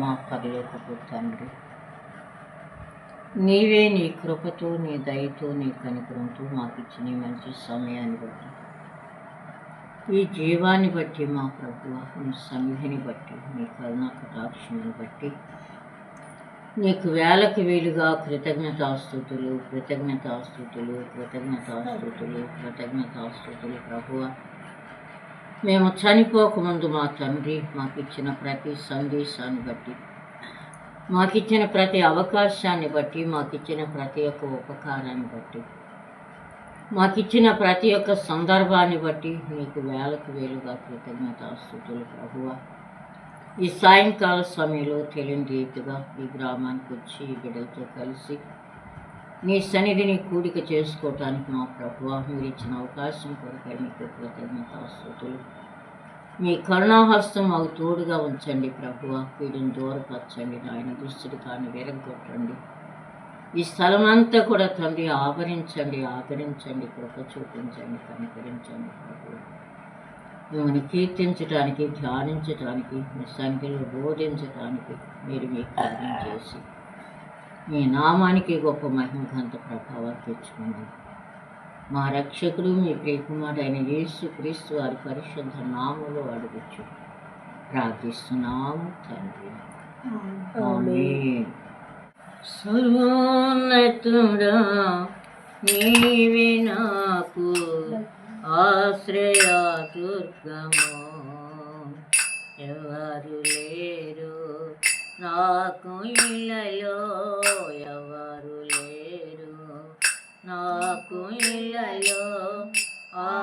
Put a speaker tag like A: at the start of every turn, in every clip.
A: మా పరలోకపు తండ్రి. నీవే నీ కృపతో నీ దయతో నీ కనికరంతో మాకు ఇచ్చిన మంచి సమయాన్ని బట్టి ఈ జీవాన్ని బట్టి మా ప్రభు నీ సన్నిధిని బట్టి నీ కరుణా కటాక్షమును బట్టి నీకు వేలకు వేలుగా కృతజ్ఞతాస్థుతులు కృతజ్ఞతాస్థుతులు కృతజ్ఞతాస్థుతులు కృతజ్ఞతాస్థుతులు ప్రభువ. మేము చనిపోకముందు మా తండ్రి మాకు ఇచ్చిన ప్రతి సందేశాన్ని బట్టి మాకిచ్చిన ప్రతి అవకాశాన్ని బట్టి మాకిచ్చిన ప్రతి ఒక్క ఉపకారాన్ని బట్టి మాకిచ్చిన ప్రతి ఒక్క సందర్భాన్ని బట్టి నీకు వేలకు వేలుగా కృతజ్ఞత కృతజ్ఞతాస్థుతులు ప్రభువ. ఈ సాయంకాల సమయంలో తెలియని రీతిగా ఈ గ్రామానికి వచ్చి ఈ బిడ్డలతో కలిసి నీ సన్నిధిని కూడిక చేసుకోవటానికి మా ప్రభు మీరు ఇచ్చిన అవకాశం కొరకై మీకు కృతజ్ఞతాస్థుతులు మీ కరుణాహస్తం మాకు తోడుగా ఉంచండి ప్రభువ వీడిని దూరపరచండి. నాయన దుస్తుడు కానీ విరగొట్టండి. ఈ స్థలం అంతా కూడా తండ్రి ఆవరించండి ఆదరించండి కృప చూపించండి కనికరించండి ప్రభువ మిమ్మల్ని కీర్తించడానికి ధ్యానించడానికి మీ సంఖ్యలో బోధించడానికి మీరు మీ కార్యం చేసి మీ నామానికి గొప్ప మహిమకంత ప్రభావం తెచ్చుకోండి మా రక్షకుడు మీ ప్రియకుమారుడైన యేసు క్రీస్తు వారి పరిశుద్ధ నామలో అడుగుచు. ప్రార్థిస్తున్నాము తండ్రి. సర్వోన్నతుడా నీవే నాకు ఆశ్రయ దుర్గము ఎవరు లేరు నాకు ఇళ్ళలో ఎవరు లేరు. నాకు ఇళ్ళలో ఆదరణ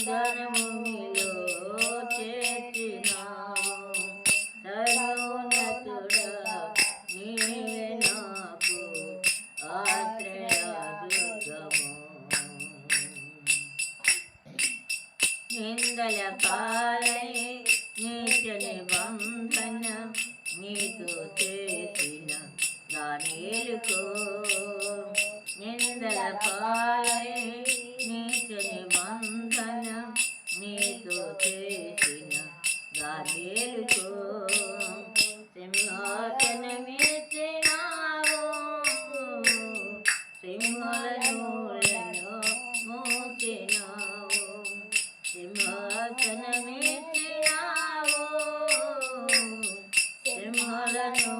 A: వాగ్దానములో చేసినావు సర్వోన్నతుడా నీవే నాకు ఆశ్రయ దుర్గము నిందల పాలై నీచ నిబంధన నీతో చేసిన దానిలుకో నిందల పాలై సింహాసనమిచ్చినావు సింహలను మూచినావు సింహాసనమిచ్చినావు సింహలను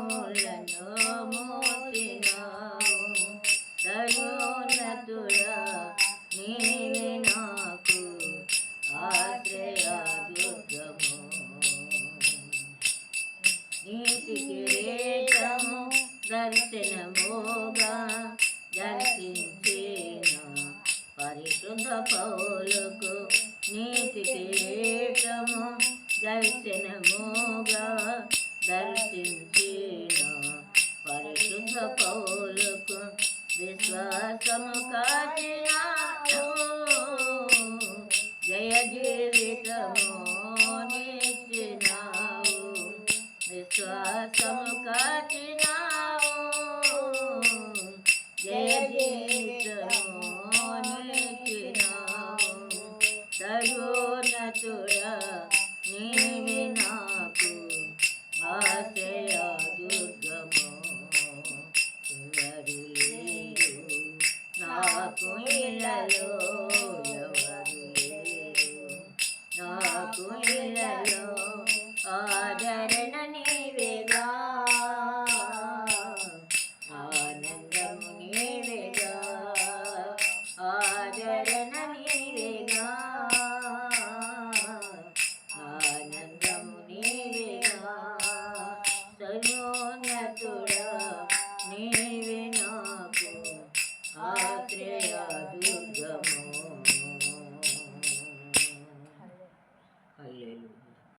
A: శ్వాసము కాచే